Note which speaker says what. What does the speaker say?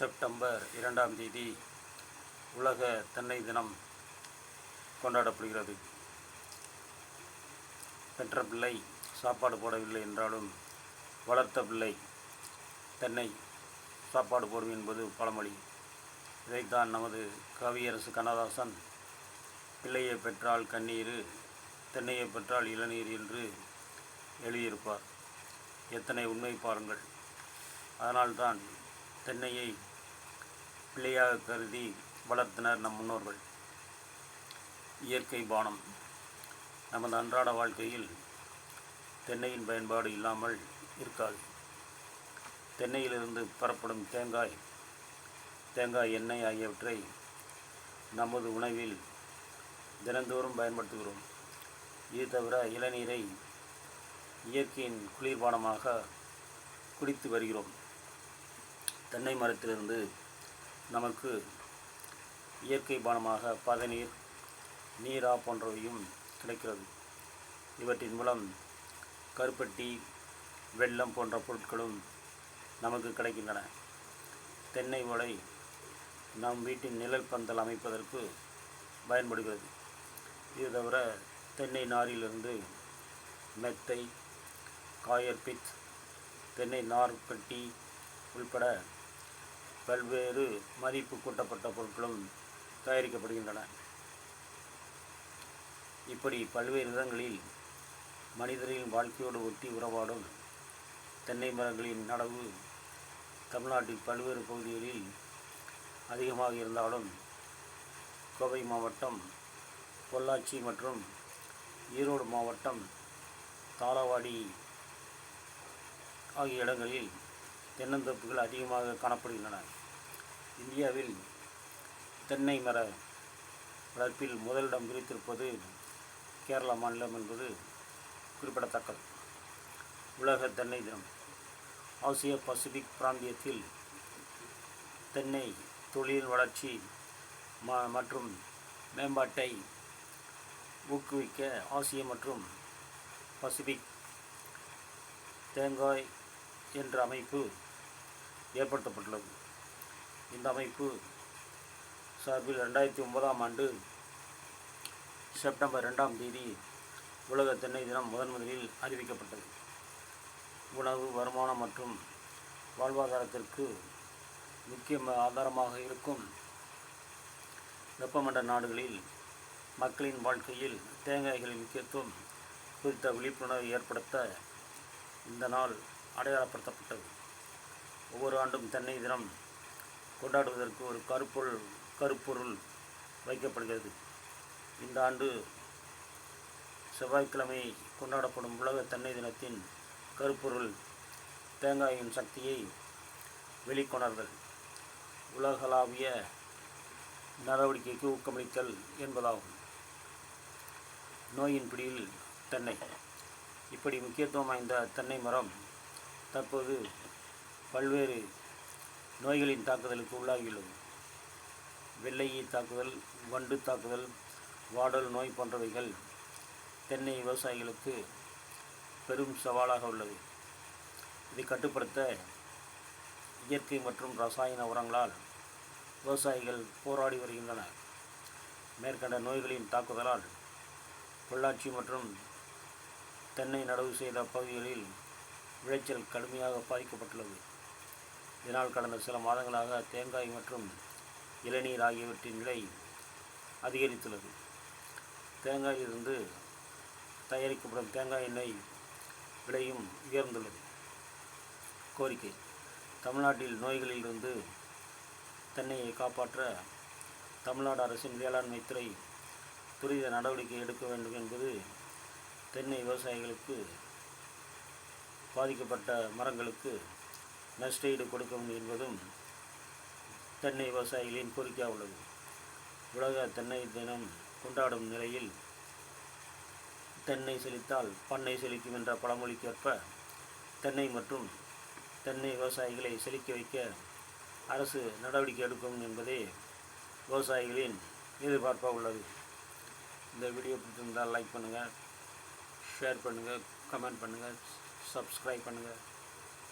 Speaker 1: September இரண்டாம் தேதி உலக தென்னை தினம் கொண்டாடப்படுகிறது. பெற்ற பிள்ளை சாப்பாடு போடவில்லை என்றாலும் வளர்த்த பிள்ளை தென்னை சாப்பாடு போடும் என்பது பழமொழி. இதைத்தான் நமது கவியரசு கண்ணதாசன் பிள்ளையை பெற்றால் கண்ணீர் தென்னையை பெற்றால் இளநீர் என்று எழுதியிருப்பார். எத்தனை உண்மை பாருங்கள். அதனால்தான் தென்னையை பிள்ளையாக கருதி வளர்த்தனர் நம் முன்னோர்கள். இயற்கை பானம். நமது அன்றாட வாழ்க்கையில் தென்னையின் பயன்பாடு இல்லாமல் இருக்காது. தென்னையிலிருந்து பெறப்படும் தேங்காய் தேங்காய் எண்ணெய் ஆகியவற்றை நமது உணவில் தினந்தோறும் பயன்படுத்துகிறோம். இது தவிர இளநீரை இயற்கையின் குளிர்பானமாக குடித்து வருகிறோம். தென்னை மரத்திலிருந்து நமக்கு இயற்கை பானமாக பதநீர் நீரா போன்றவையும் கிடைக்கிறது. இவற்றின் மூலம் கருப்பட்டி வெள்ளம் போன்ற பொருட்களும் நமக்கு கிடைக்கின்றன. தென்னை ஓலை நம் வீட்டின் நிழல் பந்தல் அமைப்பதற்கு பயன்படுகிறது. இது தவிர தென்னை நாரிலிருந்து மெத்தை காயர்பித் தென்னை நார்பட்டி உள்பட பல்வேறு மதிப்பு கூட்டப்பட்ட பொருட்களும் தயாரிக்கப்படுகின்றன. இப்படி பல்வேறு விதங்களில் மனிதரின் வாழ்க்கையோடு ஒட்டி உறவாடும் தென்னை மரங்களின் நடவு தமிழ்நாட்டில் பல்வேறு பகுதிகளில் அதிகமாக இருந்தாலும் கோவை மாவட்டம் பொள்ளாச்சி மற்றும் ஈரோடு மாவட்டம் தாளவாடி ஆகிய இடங்களில் தென்னந்தோப்புகள் அதிகமாக காணப்படுகின்றன. இந்தியாவில் தென்னை மர வளர்ப்பில் முதலிடம் பிரித்திருப்பது கேரளா மாநிலம் என்பது குறிப்பிடத்தக்கது. உலக தென்னை தினம். ஆசிய பசிபிக் பிராந்தியத்தில் தென்னை தொழில் வளர்ச்சி ம மற்றும் மேம்பாட்டை ஊக்குவிக்க ஆசிய மற்றும் பசிபிக் தேங்காய் என்ற அமைப்பு ஏற்படுத்தப்பட்டுள்ளது. இந்த அமைப்பு சார்பில் ரெண்டாயிரத்தி ஒன்பதாம் ஆண்டு செப்டம்பர் ரெண்டாம் தேதி உலக தென்னை தினம் முதன் முதலில் அறிவிக்கப்பட்டது. உணவு வருமானம் மற்றும் வாழ்வாதாரத்திற்கு முக்கிய ஆதாரமாக இருக்கும் வெப்பமண்ட நாடுகளில் மக்களின் வாழ்க்கையில் தேங்காய்களின் முக்கியத்துவம் குறித்த விழிப்புணர்வை ஏற்படுத்த இந்த நாள் அடையாளப்படுத்தப்பட்டது. ஒவ்வொரு ஆண்டும் தென்னை தினம் கொண்டாடுவதற்கு ஒரு கருப்பொருள் கருப்பொருள் வைக்கப்படுகிறது. இந்த ஆண்டு செவ்வாய்க்கிழமை கொண்டாடப்படும் உலக தென்னை தினத்தின் கருப்பொருள் தேங்காயின் சக்தியை வெளிக்கொணர்தல் உலகளாவிய நடவடிக்கைக்கு ஊக்கமளித்தல் என்பதாகும். நோயின் பிடியில் தென்னை. இப்படி முக்கியத்துவம் வாய்ந்த தென்னை மரம் தற்போது பல்வேறு நோய்களின் தாக்குதலுக்கு உள்ளாகியுள்ளது. வெள்ளையீ தாக்குதல் வண்டு தாக்குதல் வாடல் நோய் போன்றவைகள் தென்னை விவசாயிகளுக்கு பெரும் சவாலாக உள்ளது. இதை கட்டுப்படுத்த இயற்கை மற்றும் ரசாயன உரங்களால் விவசாயிகள் போராடி வருகின்றனர். மேற்கண்ட நோய்களின் தாக்குதலால் பொள்ளாச்சி மற்றும் தென்னை நடவு செய்த பகுதிகளில் விளைச்சல் கடுமையாக பாதிக்கப்பட்டுள்ளது. இதனால் கடந்த சில மாதங்களாக தேங்காய் மற்றும் இளநீர் ஆகியவற்றின் விலை அதிகரித்துள்ளது. தேங்காயிலிருந்து தயாரிக்கப்படும் தேங்காய் எண்ணெய் விலையும் உயர்ந்துள்ளது. கோரிக்கை. தமிழ்நாட்டில் நோய்களிலிருந்து தென்னையை காப்பாற்ற தமிழ்நாடு அரசின் வேளாண்மை துறை துரித நடவடிக்கை எடுக்க வேண்டும் என்பது தென்னை விவசாயிகளுக்கு பாதிக்கப்பட்ட மரங்களுக்கு நஷ்டஈடு கொடுக்கும் என்பதும் தென்னை விவசாயிகளின் கோரிக்கையாக உள்ளது. உலக தென்னை தினம் கொண்டாடும் நிலையில் தென்னை செழித்தால் பண்ணை செழிக்கும் என்ற பழமொழிக்கேற்ப தென்னை மற்றும் தென்னை விவசாயிகளை செழிக்க வைக்க அரசு நடவடிக்கை எடுக்கும் என்பதே விவசாயிகளின் எதிர்பார்ப்பாக உள்ளது. இந்த வீடியோ பிடிச்சிருந்தால் லைக் பண்ணுங்கள் ஷேர் பண்ணுங்கள் கமெண்ட் பண்ணுங்கள் சப்ஸ்கிரைப் பண்ணுங்கள்